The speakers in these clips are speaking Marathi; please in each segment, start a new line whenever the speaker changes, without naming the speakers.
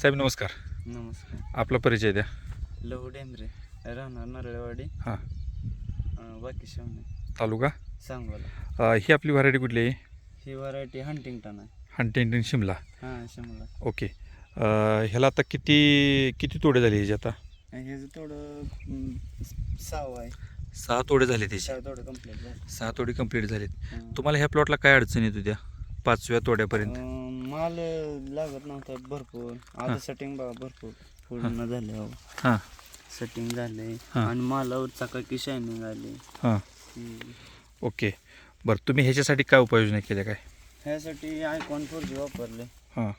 साहेब नमस्कार.
नमस्कार.
आपला परिचय द्या.
लहू डेंबरे राहणार नरळेवाडी.
हां.
बाकी शिवणे
तालुका?
सांगोला.
अ, ही आपली व्हरायटी कुठली आहे?
ही व्हरायटी हंटिंग्टन आहे.
हंटिंग्टन शिमला.
हां शिमला.
ओके. अ, ह्याला आता किती किती तोडे झाले ह्याचे आता?
हे जे थोडं अं, साव आहे.
सहा तोडे झाले त्याचे.
साव थोडं कंप्लीट झालं.
सहा तोडे कंप्लीट झालेत. तुम्हाला ह्या प्लॉटला काय अडचण येत होत्या? पाचव्या तोड्यापर्यंत.
माल लागत नव्हता भरपूर. आता सेटिंग बघा भरपूर पूर्ण झाले हो. सेटिंग झाले. आणि मालावर चाकाकी शायनिंग आली.
हां. ओके. बरं तुम्ही ह्याच्यासाठी काय उपाययोजना केल्या काय?
ह्यासाठी आयकॉन फोर जी वापरले.
हां.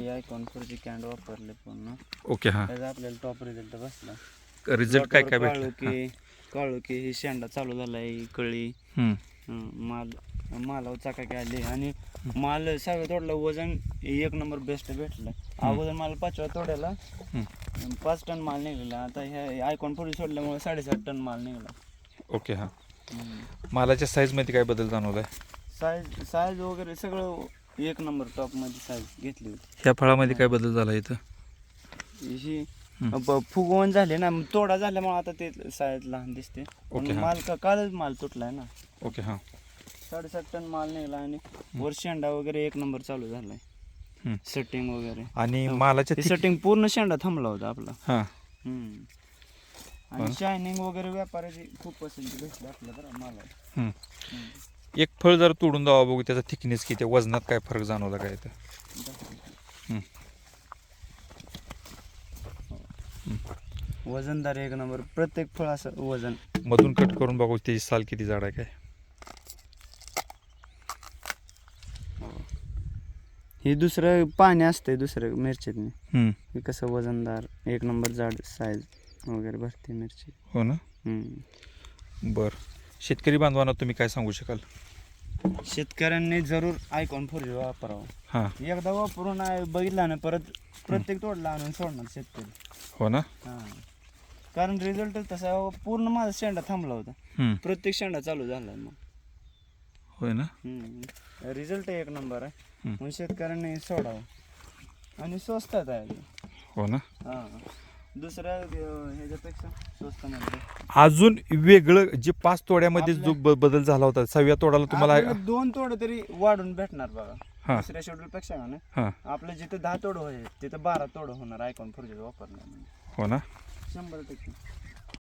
ही आयकॉन फोर जी कॅन्ड वापरले पूर्ण.
ओके हां.
त्याचा आपल्याला टॉप रिझल्ट बसला.
रिझल्ट काय काय
काळू
भेटला?
की काळू की ही शेंडा चालू झालाय कळी.
हम्म.
हं, माल मालावर चाकाकी आली आणि माल सहाव्या तोडला. वजन एक नंबर बेस्ट भेटलं. अगोदर माल पाचव्या तोड्याला. पाच टन माल निघाला. आता ह्या आयकॉन पुढे सोडल्यामुळे साडेसात टन माल निघाला.
ओके हां. मालाच्या साईजमध्ये काय बदल जाणवला आहे
साईज साईज वगैरे सगळं एक नंबर टॉपमध्ये साईज घेतली होती.
ह्या फळामध्ये काय बदल झाला इथं?
ही
हं.
फुगवण झाले ना तोडा झाल्यामुळे आता ते साईज लहान दिसते.
हां.
माल का कालच माल तुटलाय ना.
ओके हां.
साडेसात टन माल निघाला आणि वर शेंडा वगैरे एक नंबर चालू झालाय
हं.
सेटिंग वगैरे
आणि
हो.
मालाच्या
हे सेटिंग पूर्ण शेंडा थांबला होता आपला
हां. हो.
आणि शायनिंग वगैरे व्यापाराची खूप पसंती भेटली आपल्या बरं मला.
एक फळ जर तोडून द्यावा बघू त्याचा थिकनेस किती वजनात काय फरक जाणवला काय इथं हम्म.
वजनदार एक नंबर प्रत्येक फळ असं वजन
मधून कट करून बघू त्याची साल किती जाड आहे काय
हे दुसरं पाणी असते दुसरं मिरचीत
हम्म.
हे कसं वजनदार एक नंबर जाड साईज वगैरे भरते मिरची.
हो ना?
हम्म.
बर. शेतकरी बांधवांना तुम्ही काय सांगू शकाल?
शेतकऱ्यांनी जरूर आयकॉन फोर जी वापरावं.
हां.
एकदा वापरून आहे बघितला ना परत प्रत्येक तोडला आणून सोडणार शेतकरी.
हो ना?
हां. कारण रिझल्ट तसा पूर्ण माझा शेंडा थांबला होता.
हम्म.
प्रत्येक शेंडा चालू झाला मग.
होय ना?
रिझल्ट एक नंबर आहे. म्हणून शेतकऱ्यांनी सोडावं. आणि स्वस्तात आहे.
हो ना?
हां. दुसऱ्या ह्याच्यापेक्षा स्वस्त मध्ये
अजून वेगळं जे पाच तोड्यामध्ये जो ब- बदल झाला होता सहाव्या तोडाला तुम्हाला
आपल्याला दोन तोड तरी वाढून भेटणार बघा.
हां.
दुसऱ्या शेड्यूल पेक्षा ना
हां.
आपलं जिथं दहा तोड होईल तिथं बारा तोड होणार आयकॉन फोर जी वापरणार
हो ना?
शंभर टक्के.